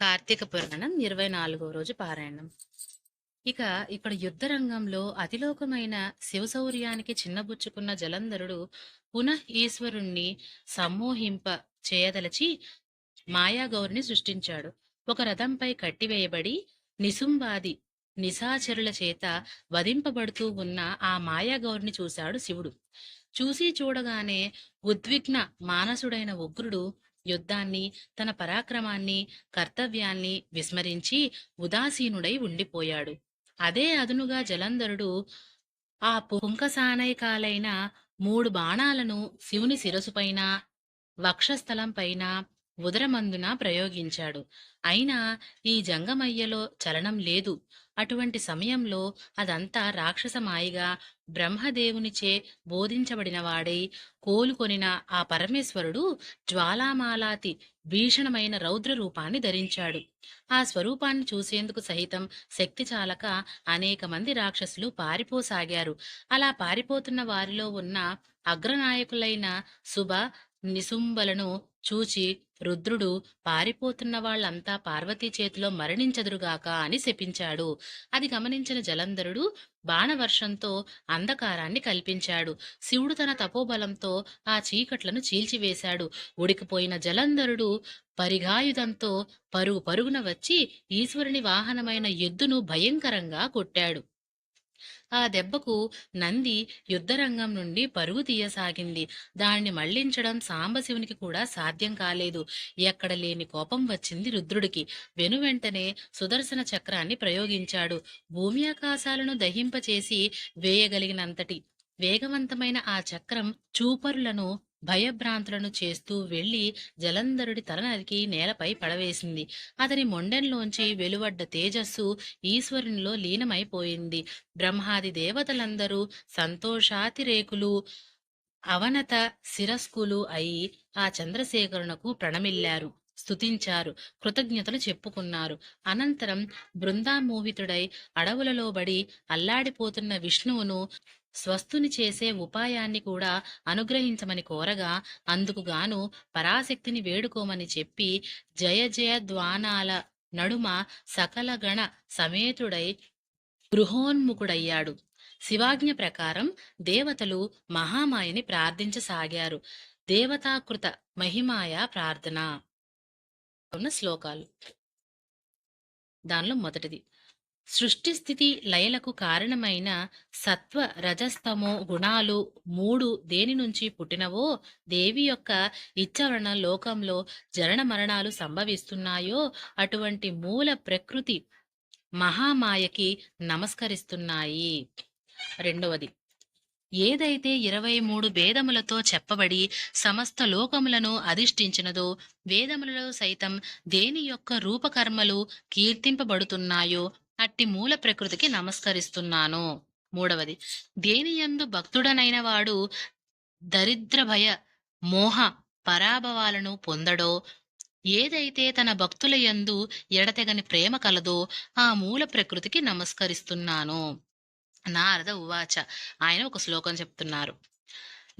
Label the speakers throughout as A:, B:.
A: కార్తీక పురాణం ఇరవై నాలుగవ రోజు పారాయణం. ఇక ఇక్కడ యుద్ధ రంగంలో అతిలోకమైన శివశౌర్యానికి చిన్నబుచ్చుకున్న జలంధరుడు పునః ఈశ్వరుణ్ణి సమ్మోహింప చేయదలచి మాయాగౌరిని సృష్టించాడు. ఒక రథంపై కట్టివేయబడి నిసుంబాది నిశాచరుల చేత వధింపబడుతూ ఉన్న ఆ మాయాగౌరిని చూశాడు శివుడు. చూసి చూడగానే ఉద్విగ్న మానసుడైన ఉగ్రుడు యుద్ధాన్ని తన పరాక్రమాన్ని కర్తవ్యాన్ని విస్మరించి ఉదాసీనుడై ఉండిపోయాడు. అదే అదునుగా జలంధరుడు ఆ పుంకసానైకాలైన మూడు బాణాలను శివుని శిరసుపైన వక్షస్థలంపైన ఉదరమందున ప్రయోగించాడు. అయినా ఈ జంగమయ్యలో చలనం లేదు. అటువంటి సమయంలో అదంతా రాక్షస మాయగా బ్రహ్మదేవునిచే బోధించబడినవాడై కోలుకొనిన ఆ పరమేశ్వరుడు జ్వాలామాలాతి భీషణమైన రౌద్ర రూపాన్ని ధరించాడు. ఆ స్వరూపాన్ని చూసేందుకు సహితం శక్తి చాలక అనేక మంది రాక్షసులు పారిపోసాగారు. అలా పారిపోతున్న వారిలో ఉన్న అగ్రనాయకులైన శుభ నిసుంబలను చూచి రుద్రుడు పారిపోతున్న వాళ్ళంతా పార్వతీ చేతిలో మరణించదురుగాక అని శపించాడు. అది గమనించిన జలంధరుడు బాణవర్షంతో అంధకారాన్ని కల్పించాడు. శివుడు తన తపోబలంతో ఆ చీకట్లను చీల్చివేశాడు. ఉడికిపోయిన జలంధరుడు పరిగాయుధంతో పరుగు పరుగున వచ్చి ఈశ్వరుని వాహనమైన ఎద్దును భయంకరంగా కొట్టాడు. ఆ దెబ్బకు నంది యుద్ధరంగం నుండి పరుగు తీయసాగింది. దాన్ని మళ్ళించడం సాంబశివునికి కూడా సాధ్యం కాలేదు. ఎక్కడ లేని కోపం వచ్చింది రుద్రుడికి. వెనువెంటనే సుదర్శన చక్రాన్ని ప్రయోగించాడు. భూమి ఆకాశాలను దహింపచేసి వేయగలిగినంతటి వేగవంతమైన ఆ చక్రం చూపరులను భయభ్రాంతులను చేస్తూ వెళ్ళి జలంధరుడి తల నరికి నేలపై పడవేసింది. అతని మొండెంలోంచి వెలువడ్డ తేజస్సు ఈశ్వరునిలో లీనమైపోయింది. బ్రహ్మాది దేవతలందరూ సంతోషాతిరేకులు అవనత శిరస్కులు అయి ఆ చంద్రశేఖరునకు ప్రణమిల్లారు. స్తుతించారు. కృతజ్ఞతలు చెప్పుకున్నారు. అనంతరం బృందామోహితుడై అడవులలో బడి అల్లాడిపోతున్న విష్ణువును స్వస్థుని చేసే ఉపాయాన్ని కూడా అనుగ్రహించమని కోరగా అందుకుగాను పరాశక్తిని వేడుకోమని చెప్పి జయ జయ ద్వానాల నడుమ సకల గణ సమేతుడై గృహోన్ముఖుడయ్యాడు. శివాజ్ఞ ప్రకారం దేవతలు మహామాయని ప్రార్థించసాగారు. దేవతాకృత మహిమాయ ప్రార్థన. ఉన్న శ్లోకాలు. దానిలో మొదటిది. సృష్టి స్థితి లయలకు కారణమైన సత్వ రజస్తమో గుణాలు మూడు దేని నుంచి పుట్టినవో దేవి యొక్క ఇచ్చవరణ లోకంలో జరణ మరణాలు సంభవిస్తున్నాయో అటువంటి మూల ప్రకృతి మహామాయకి నమస్కరిస్తున్నాయి. రెండవది ఏదైతే ఇరవై మూడు వేదములతో చెప్పబడి సమస్త లోకములను అధిష్ఠించినదో వేదములలో సైతం దేని యొక్క రూపకర్మలు కీర్తింపబడుతున్నాయో అట్టి మూల ప్రకృతికి నమస్కరిస్తున్నాను. మూడవది దేనియందు భక్తుడనైన వాడు దరిద్ర భయ మోహ పరాభవాలను పొందడో ఏదైతే తన భక్తుల యందు ఎడతెగని ప్రేమ కలదో ఆ మూల ప్రకృతికి నమస్కరిస్తున్నాను. నారద ఉవాచ ఆయన ఒక శ్లోకం చెప్తున్నారు.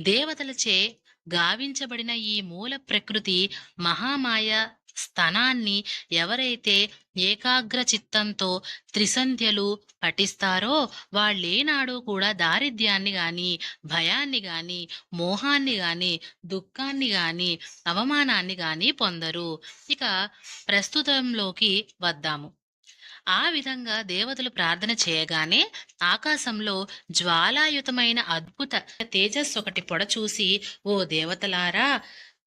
A: దేవతలచే గావించబడిన ఈ మూల ప్రకృతి మహామాయ స్థనాన్ని ఎవరైతే ఏకాగ్ర చిత్తంతో త్రిసంధ్యలు పఠిస్తారో వాళ్ళేనాడు కూడా దారిద్ర్యాన్ని గాని భయాన్ని గాని మోహాన్ని గాని దుఃఖాన్ని గాని అవమానాన్ని గాని పొందరు. ఇక ప్రస్తుతంలోకి వద్దాము. ఆ విధంగా దేవతలు ప్రార్థన చేయగానే ఆకాశంలో జ్వాలాయుతమైన అద్భుత తేజస్సు ఒకటి పొడ చూసి ఓ దేవతలారా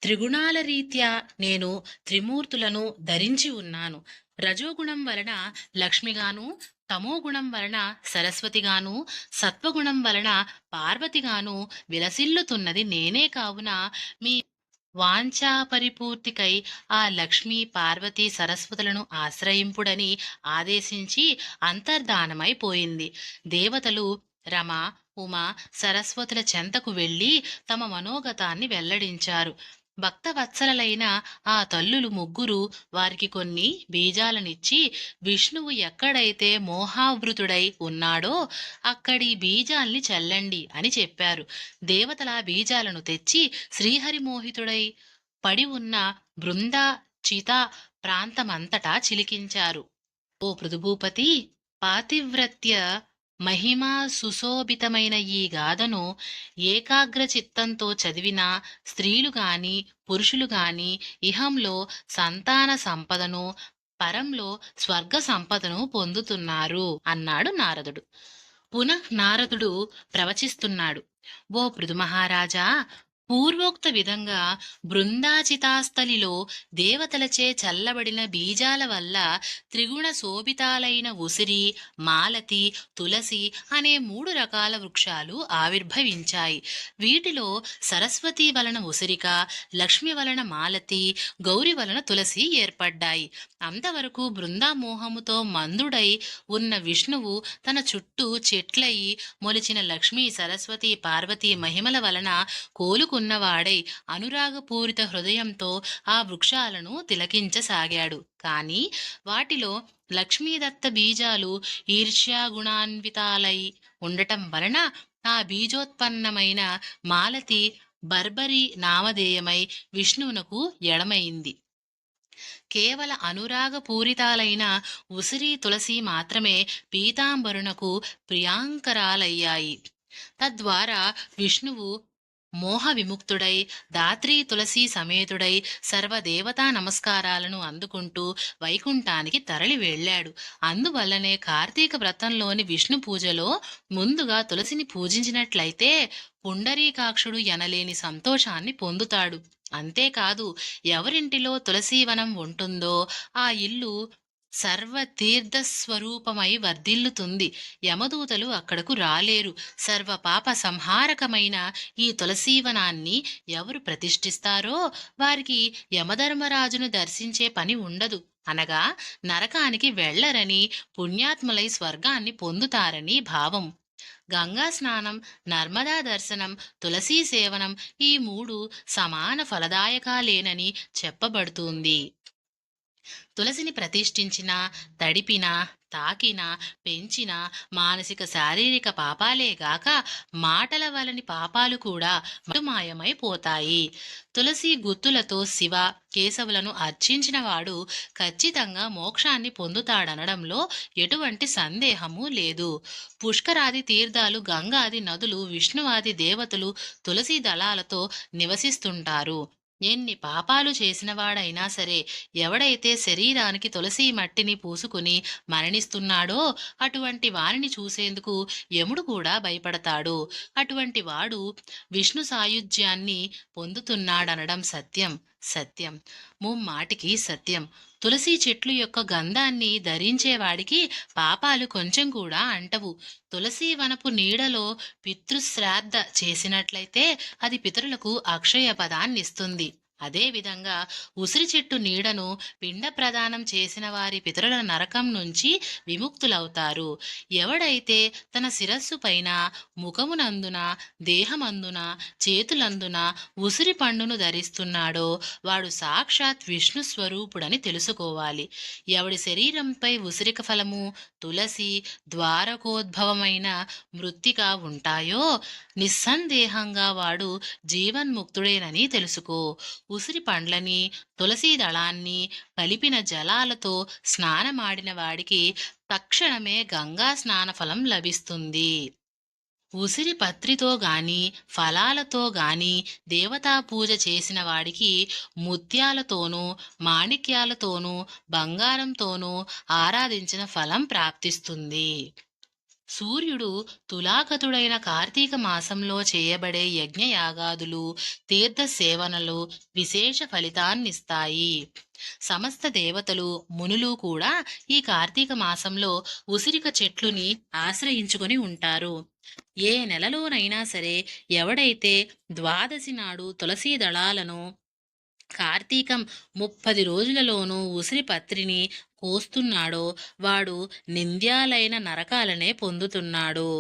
A: త్రిగుణాల రీత్యా నేను త్రిమూర్తులను ధరించి ఉన్నాను. రజోగుణం వలన లక్ష్మిగాను తమోగుణం వలన సరస్వతిగాను సత్వగుణం వలన పార్వతిగాను విలసిల్లుతున్నది నేనే కావున మీ వాంఛా పరిపూర్తికై ఆ లక్ష్మీ పార్వతి సరస్వతులను ఆశ్రయింపుడని ఆదేశించి అంతర్ధానమైపోయింది దేవతలు రమ ఉమ సరస్వతుల చెంతకు వెళ్ళి తమ మనోగతాన్ని వెల్లడించారు. భక్తవత్సలైన ఆ తల్లులు ముగ్గురు వారికి కొన్ని బీజాలనిచ్చి విష్ణువు ఎక్కడైతే మోహావృతుడై ఉన్నాడో అక్కడి బీజాల్ని చల్లండి అని చెప్పారు. దేవతల బీజాలను తెచ్చి శ్రీహరి మోహితుడై పడి ఉన్న బృంద చిత ప్రాంతమంతటా చిలికించారు. ఓ పృథుభూపతి పాతివ్రత్య మహిమా సుశోభితమైన ఈ గాథను ఏకాగ్ర చిత్తంతో చదివిన స్త్రీలు గాని పురుషులు గాని ఇహంలో సంతాన సంపదను పరంలో స్వర్గ సంపదను పొందుతున్నారు అన్నాడు నారదుడు. పునః నారదుడు ప్రవచిస్తున్నాడు. ఓ పృథు మహారాజా పూర్వోక్త విధంగా బృందాచితాస్థలిలో దేవతలచే చల్లబడిన బీజాల వల్ల త్రిగుణ శోభితాలైన ఉసిరి మాలతి తులసి అనే మూడు రకాల వృక్షాలు ఆవిర్భవించాయి. వీటిలో సరస్వతి వలన ఉసిరిక లక్ష్మి వలన మాలతి గౌరి వలన తులసి ఏర్పడ్డాయి. అంతవరకు బృందామోహముతో మందుడై ఉన్న విష్ణువు తన చుట్టూ చెట్లయి మొలిచిన లక్ష్మీ సరస్వతి పార్వతి మహిమల వలన కోలుకు కోలుకున్నవాడై అనురాగపూరిత హృదయంతో ఆ వృక్షాలను తిలకించసాగాడు. కానీ వాటిలో లక్ష్మీదత్త బీజాలు ఈర్ష్యాగుణాన్వితాలై ఉండటం వలన ఆ బీజోత్పన్నమైన మాలతి బర్బరి నామధేయమై విష్ణువునకు ఎడమైంది. కేవల అనురాగపూరితాలైన ఉసిరి తులసి మాత్రమే పీతాంబరునకు ప్రియాంకరాలయ్యాయి. తద్వారా విష్ణువు మోహ విముక్తుడై దాత్రి తులసి సమేతుడై సర్వదేవతా నమస్కారాలను అందుకుంటూ వైకుంఠానికి తరలి వెళ్ళాడు. అందువల్లనే కార్తీక వ్రతంలోని విష్ణు పూజలో ముందుగా తులసిని పూజించినట్లయితే పుండరీకాక్షుడు ఎనలేని సంతోషాన్ని పొందుతాడు. అంతేకాదు ఎవరింటిలో తులసీవనం ఉంటుందో ఆ ఇల్లు సర్వతీర్థస్వరూపమై వర్ధిల్లుతుంది. యమదూతలు అక్కడకు రాలేరు. సర్వ పాప సంహారకమైన ఈ తులసీవనాన్ని ఎవరు ప్రతిష్ఠిస్తారో వారికి యమధర్మరాజును దర్శించే పని ఉండదు. అనగా నరకానికి వెళ్ళరని పుణ్యాత్ములై స్వర్గాన్ని పొందుతారని భావం. గంగా స్నానం నర్మదా దర్శనం తులసీ సేవనం ఈ మూడు సమాన ఫలదాయకాలేనని చెప్పబడుతుంది. తులసిని ప్రతిష్ఠించిన తడిపిన తాకిన పెంచిన మానసిక శారీరక పాపాలే గాక మాటల వలని పాపాలు కూడా మటుమాయమైపోతాయి. తులసి గుత్తులతో శివ కేశవులను అర్చించినవాడు ఖచ్చితంగా మోక్షాన్ని పొందుతాడనడంలో ఎటువంటి సందేహము లేదు. పుష్కరాది తీర్థాలు గంగాది నదులు విష్ణువాది దేవతలు తులసి దళాలతో నివసిస్తుంటారు. ఎన్ని పాపాలు చేసినవాడైనా సరే ఎవడైతే శరీరానికి తులసి మట్టిని పూసుకుని మరణిస్తున్నాడో అటువంటి వారిని చూసేందుకు యముడు కూడా భయపడతాడు. అటువంటి వాడు విష్ణు సాయుధ్యాన్ని పొందుతున్నాడనడం సత్యం. సత్యం. ముమ్మాటికి సత్యం. తులసి చెట్లు యొక్క గంధాన్ని ధరించేవాడికి పాపాలు కొంచెం కూడా అంటవు. తులసి వనపు నీడలో పితృశ్రాద్ధ చేసినట్లయితే అది పితరులకు అక్షయ పదాన్ని ఇస్తుంది అదేవిధంగా ఉసిరి చెట్టు నీడను పిండ ప్రదానం చేసిన వారి పితరుల నరకం నుంచి విముక్తులవుతారు. ఎవడైతే తన శిరస్సు పైన ముఖమునందున దేహమందున చేతులందున ఉసిరి పండును ధరిస్తున్నాడో వాడు సాక్షాత్ విష్ణు స్వరూపుడని తెలుసుకోవాలి. ఎవడి శరీరంపై ఉసిరిక ఫలము తులసి ద్వారకోద్భవమైన మృత్తిక ఉంటాయో నిస్సందేహంగా వాడు జీవన్ముక్తుడేనని తెలుసుకో. ఉసిరి పండ్లని తులసీ దళాన్ని కలిపిన జలాలతో స్నానమాడిన వాడికి తక్షణమే గంగా స్నాన ఫలం లభిస్తుంది. ఉసిరి పత్రితో గాని ఫలాలతో గాని దేవతా పూజ చేసిన వాడికి ముత్యాలతోనూ మాణిక్యాలతోనూ బంగారంతోనూ ఆరాధించిన ఫలం ప్రాప్తిస్తుంది. సూర్యుడు తులాగతుడైన కార్తీక మాసంలో చేయబడే యజ్ఞయాగాదులు తీర్థ సేవనలు విశేష ఫలితాన్నిస్తాయి. సమస్త దేవతలు మునులు కూడా ఈ కార్తీక మాసంలో ఉసిరిక చెట్లుని ఆశ్రయించుకొని ఉంటారు. ఏ నెలలోనైనా సరే ఎవడైతే ద్వాదశి నాడు తులసీ దళాలను కార్తీకం ముప్పది రోజులలోనూ ఉసిరి పత్రిని కోస్తున్నాడో వాడు నింద్యాలైన నరకాలనే పొందుతున్నాడు.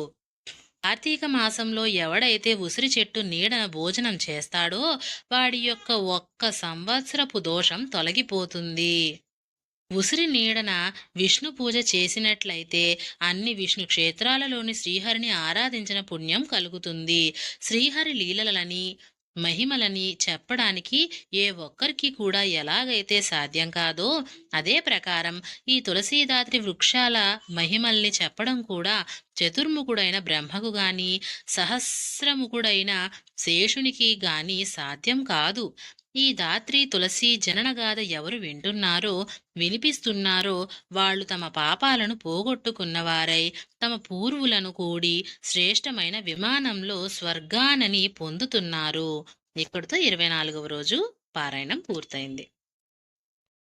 A: కార్తీక మాసంలో ఎవడైతే ఉసిరి చెట్టు నీడన భోజనం చేస్తాడో వాడి యొక్క ఒక్క సంవత్సరపు దోషం తొలగిపోతుంది. ఉసిరి నీడన విష్ణు పూజ చేసినట్లయితే అన్ని విష్ణు క్షేత్రాలలోని శ్రీహరిని ఆరాధించిన పుణ్యం కలుగుతుంది. శ్రీహరి లీలలని మహిమలని చెప్పడానికి ఏ ఒక్కరికి కూడా ఎలాగైతే సాధ్యం కాదో అదే ప్రకారం ఈ తులసీదాత్రి వృక్షాల మహిమల్ని చెప్పడం కూడా చతుర్ముఖుడైన బ్రహ్మకు గాని సహస్రముఖుడైన శేషునికి గాని సాధ్యం కాదు. ఈ ధాత్రి తులసి జననగాథ ఎవరు వింటున్నారో వినిపిస్తున్నారో వాళ్ళు తమ పాపాలను పోగొట్టుకున్నవారై తమ పూర్వులను కూడి శ్రేష్టమైన విమానంలో స్వర్గానని పొందుతున్నారు. ఇక్కడితో ఇరవై నాలుగవ రోజు పారాయణం పూర్తయింది.